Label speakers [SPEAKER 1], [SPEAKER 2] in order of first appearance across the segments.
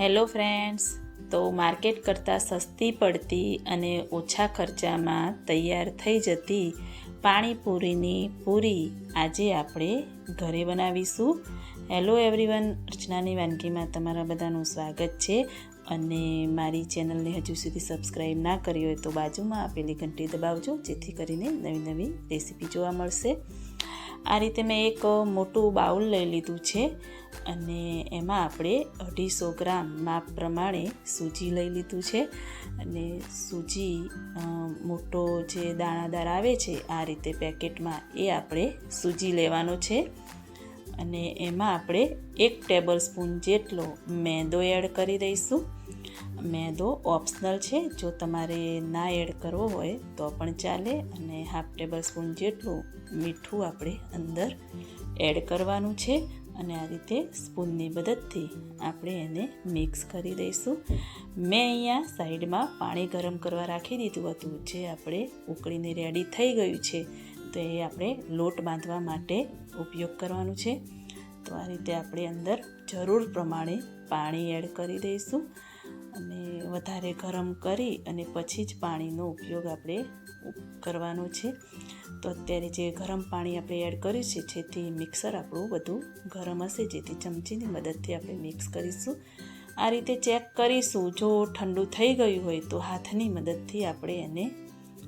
[SPEAKER 1] Hello friends. તો market કરતાં સસ્તી પડતી અને ઓછા ખર્ચામાં તૈયાર થઈ જતી પાણીપુરીની પૂરી આજે આપણે ઘરે બનાવીશું. હેલો એવરીવન, અર્ચનાની વાનગીમાં તમારા બધાનું સ્વાગત છે. અને મારી ચેનલને હજુ સુધી સબસ્ક્રાઈબ ના કરી હોય તો બાજુમાં આપેલી ઘંટી દબાવજો, જેથી કરીને નવી નવી રેસીપી જોવા મળશે. આ રીતે મેં એક મોટું બાઉલ લઈ લીધું છે અને એમાં આપણે અઢીસો ગ્રામ માપ પ્રમાણે સૂજી લઈ લીધું છે અને સૂજી મોટો જે દાણાદાર આવે છે, આ રીતે પેકેટમાં એ આપણે સૂજી લેવાનો છે. અને એમાં આપણે એક ટેબલ સ્પૂન જેટલો મેંદો એડ કરી દઈશું. મેંદો ઓપ્શનલ છે. જો તમારે ના એડ કરવો હોય તો પણ ચાલે અને હાફ ટેબલ સ્પૂન જેટલું મીઠું આપણે અંદર એડ કરવાનું છે. અને આ રીતે સ્પૂનની મદદથી આપણે એને મિક્સ કરી દઈશું. મેં અહીંયા સાઈડમાં પાણી ગરમ કરવા રાખી દીધું હતું, જે આપણે ઉકળીને રેડી થઈ ગયું છે. તો એ આપણે લોટ બાંધવા માટે ઉપયોગ કરવાનું છે. તો આ રીતે આપણે અંદર જરૂર પ્રમાણે પાણી એડ કરી દઈશું. અને વધારે ગરમ કરી અને પછી જ પાણીનો ઉપયોગ આપણે કરવાનો છે. તો અત્યારે જે ગરમ પાણી આપણે એડ કર્યું છે, જેથી મિક્સર આપણું બધું ગરમ હશે, જેથી ચમચીની મદદથી આપણે મિક્સ કરીશું. આ રીતે ચેક કરીશું, જો ઠંડુ થઈ ગયું હોય તો હાથની મદદથી આપણે એને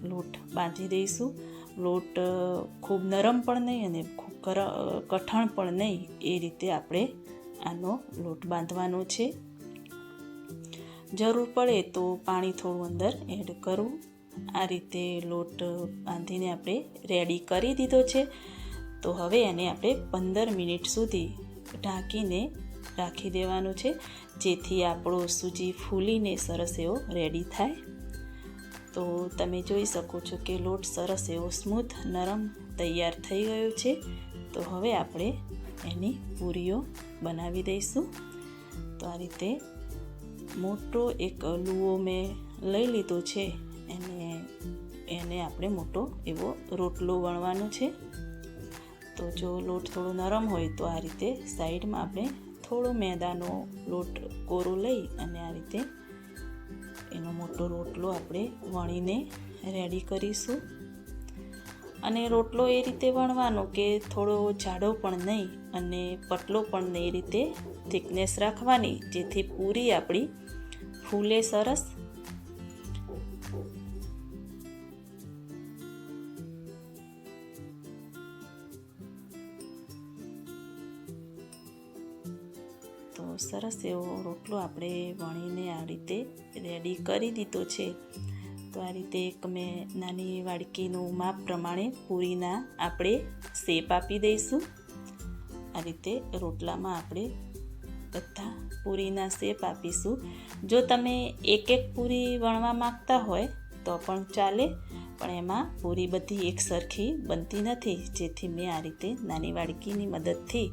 [SPEAKER 1] લોટ બાંધી દઈશું. લોટ ખૂબ નરમ પણ નહીં અને ખૂબ કઠણ પણ નહીં, એ રીતે આપણે આનો લોટ બાંધવાનો છે. જરૂર પડે તો પાણી થોડું અંદર એડ કરવું આ રીતે લોટ બાંધીને આપણે રેડી કરી દીધો છે. તો હવે એને આપણે પંદર મિનિટ સુધી ઢાંકીને રાખી દેવાનું છે, જેથી આપણો સૂજી ફૂલીને સરસ એવો રેડી થાય. તો તમે જોઈ શકો છો કે લોટ સરસ એવો સ્મૂથ નરમ તૈયાર થઈ ગયો છે. તો હવે આપણે એની પૂરીઓ બનાવી દઈશું. તો આ રીતે મોટો એક લુઓ મેં લઈ લીધો છે એને એને આપણે મોટો એવો રોટલો વણવાનો છે. તો જો લોટ થોડો નરમ હોય તો આ રીતે સાઈડમાં આપણે થોડો મેદાનો લોટ કોરો લઈ અને આ રીતે એનો મોટો રોટલો આપણે વણીને રેડી કરીશું. અને રોટલો એ રીતે વણવાનો કે થોડો જાડો પણ નહીં અને પતલો પણ નહીં એ રીતે થિકનેસ રાખવાની જેથી પૂરી આપણી ફૂલે સરસ. તો સરસ એવો રોટલો આપણે વણીને આ રીતે રેડી કરી દીધો છે. તો આ રીતે એક મેં નાની વાડકીનું માપ પ્રમાણે પૂરીના આપણે શેપ આપી દઈશું. આ રીતે રોટલામાં આપણે બધા પૂરીના શેપ આપીશું. જો તમે એક એક પૂરી વણવા માંગતા હોય, તો પણ ચાલે. પણ એમાં પૂરી બધી એક સરખી બનતી નથી. જેથી મેં આ રીતે નાની વાડકીની મદદથી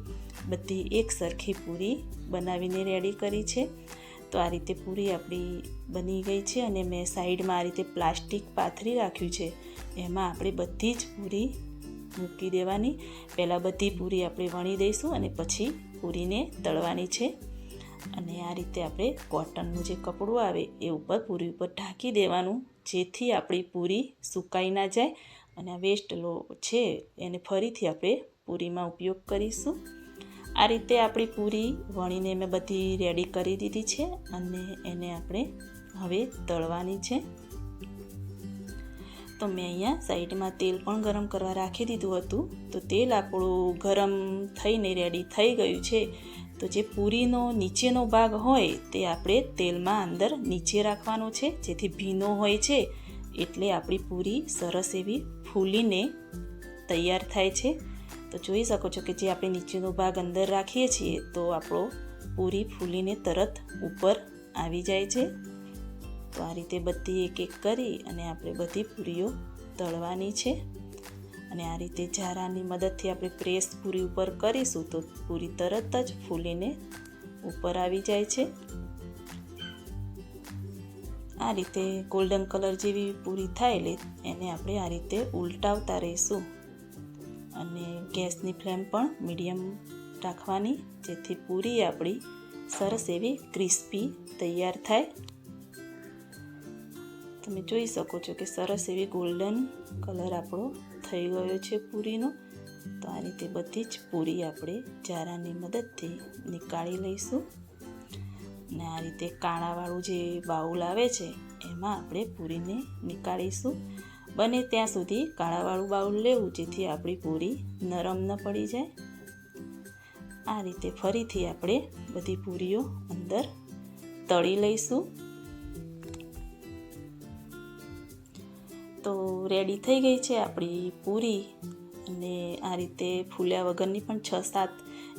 [SPEAKER 1] બધી એક સરખી પૂરી બનાવીને રેડી કરી છે. તો આ રીતે પૂરી આપણી બની ગઈ છે અને મેં સાઈડમાં આ રીતે પ્લાસ્ટિક પાથરી રાખ્યું છે. એમાં આપણે બધી જ પૂરી મૂકી દેવાની. પહેલાં બધી પૂરી આપણે વણી દઈશું અને પછી પૂરીને તળવાની છે. અને આ રીતે આપણે કોટનનું જે કપડું આવે એ ઉપર પૂરી ઉપર ઢાંકી દેવાનું, જેથી આપણી પૂરી સુકાઈ ના જાય. અને આ વેસ્ટ લો છે એને ફરીથી આપણે પૂરીમાં ઉપયોગ કરીશું. આ રીતે આપણી પૂરી વણીને મેં બધી રેડી કરી દીધી છે અને એને આપણે હવે તળવાની છે. તો મેં અહીંયા સાઈડમાં તેલ પણ ગરમ કરવા રાખી દીધું હતું. તો તેલ આપણું ગરમ થઈને રેડી થઈ ગયું છે. તો જે પૂરીનો નીચેનો ભાગ હોય તે આપણે તેલમાં અંદર નીચે રાખવાનો છે. જેથી ભીનો હોય છે. એટલે આપણી પૂરી સરસ એવી ફૂલીને તૈયાર થાય છે. તો જોઈ શકો છો કે જે આપણે નીચેનો ભાગ અંદર રાખીએ છીએ તો આપણો પૂરી ફૂલીને તરત ઉપર આવી જાય છે. તો આ રીતે બધી એક એક કરી અને આપણે બધી પૂરીઓ તળવાની છે. અને આ રીતે જારાની મદદથી આપણે પ્રેસ પૂરી ઉપર કરીશું તો પૂરી તરત જ ફૂલીને ઉપર આવી જાય છે. આ રીતે ગોલ્ડન કલર જેવી પૂરી થાય એટલે એને આપણે આ રીતે ઉલટાવતા રહીશું. અને ગેસની ફ્લેમ પણ મીડિયમ રાખવાની જેથી પૂરી આપણી સરસ એવી ક્રિસ્પી તૈયાર થાય. તમે જોઈ શકો છો કે સરસ એવી ગોલ્ડન કલર આપણો થઈ ગયો છે પૂરીનો. તો આ રીતે બધી જ પૂરી આપણે જારાની મદદથી નીકાળી લઈશું. અને આ રીતે કાણાવાળું જે બાઉલ આવે છે, એમાં આપણે પૂરીને નીકાળીશું. બને ત્યાં સુધી કાળાવાળું બાઉલ લેવું, જેથી આપણી પૂરી નરમ ન પડી જાય. આ રીતે ફરીથી આપણે બધી પૂરીઓ અંદર તળી લઈશું. રેડી થઈ ગઈ છે આપણી પૂરી અને આ રીતે ફૂલ્યા વગરની પણ છ સાત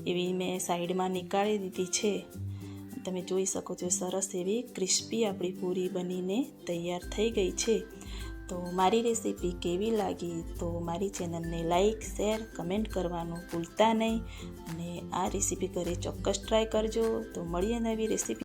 [SPEAKER 1] એવી મેં સાઈડમાં નીકાળી દીધી છે. તમે જોઈ શકો છો સરસ એવી ક્રિસ્પી આપણી પૂરી બનીને તૈયાર થઈ ગઈ છે. તો મારી રેસીપી કેવી લાગી તો મારી ચેનલને લાઈક, શેર, કમેન્ટ કરવાનું ભૂલતા નહીં અને આ રેસીપી ઘરે ચોક્કસ ટ્રાય કરજો. તો મળીએ નવી રેસીપી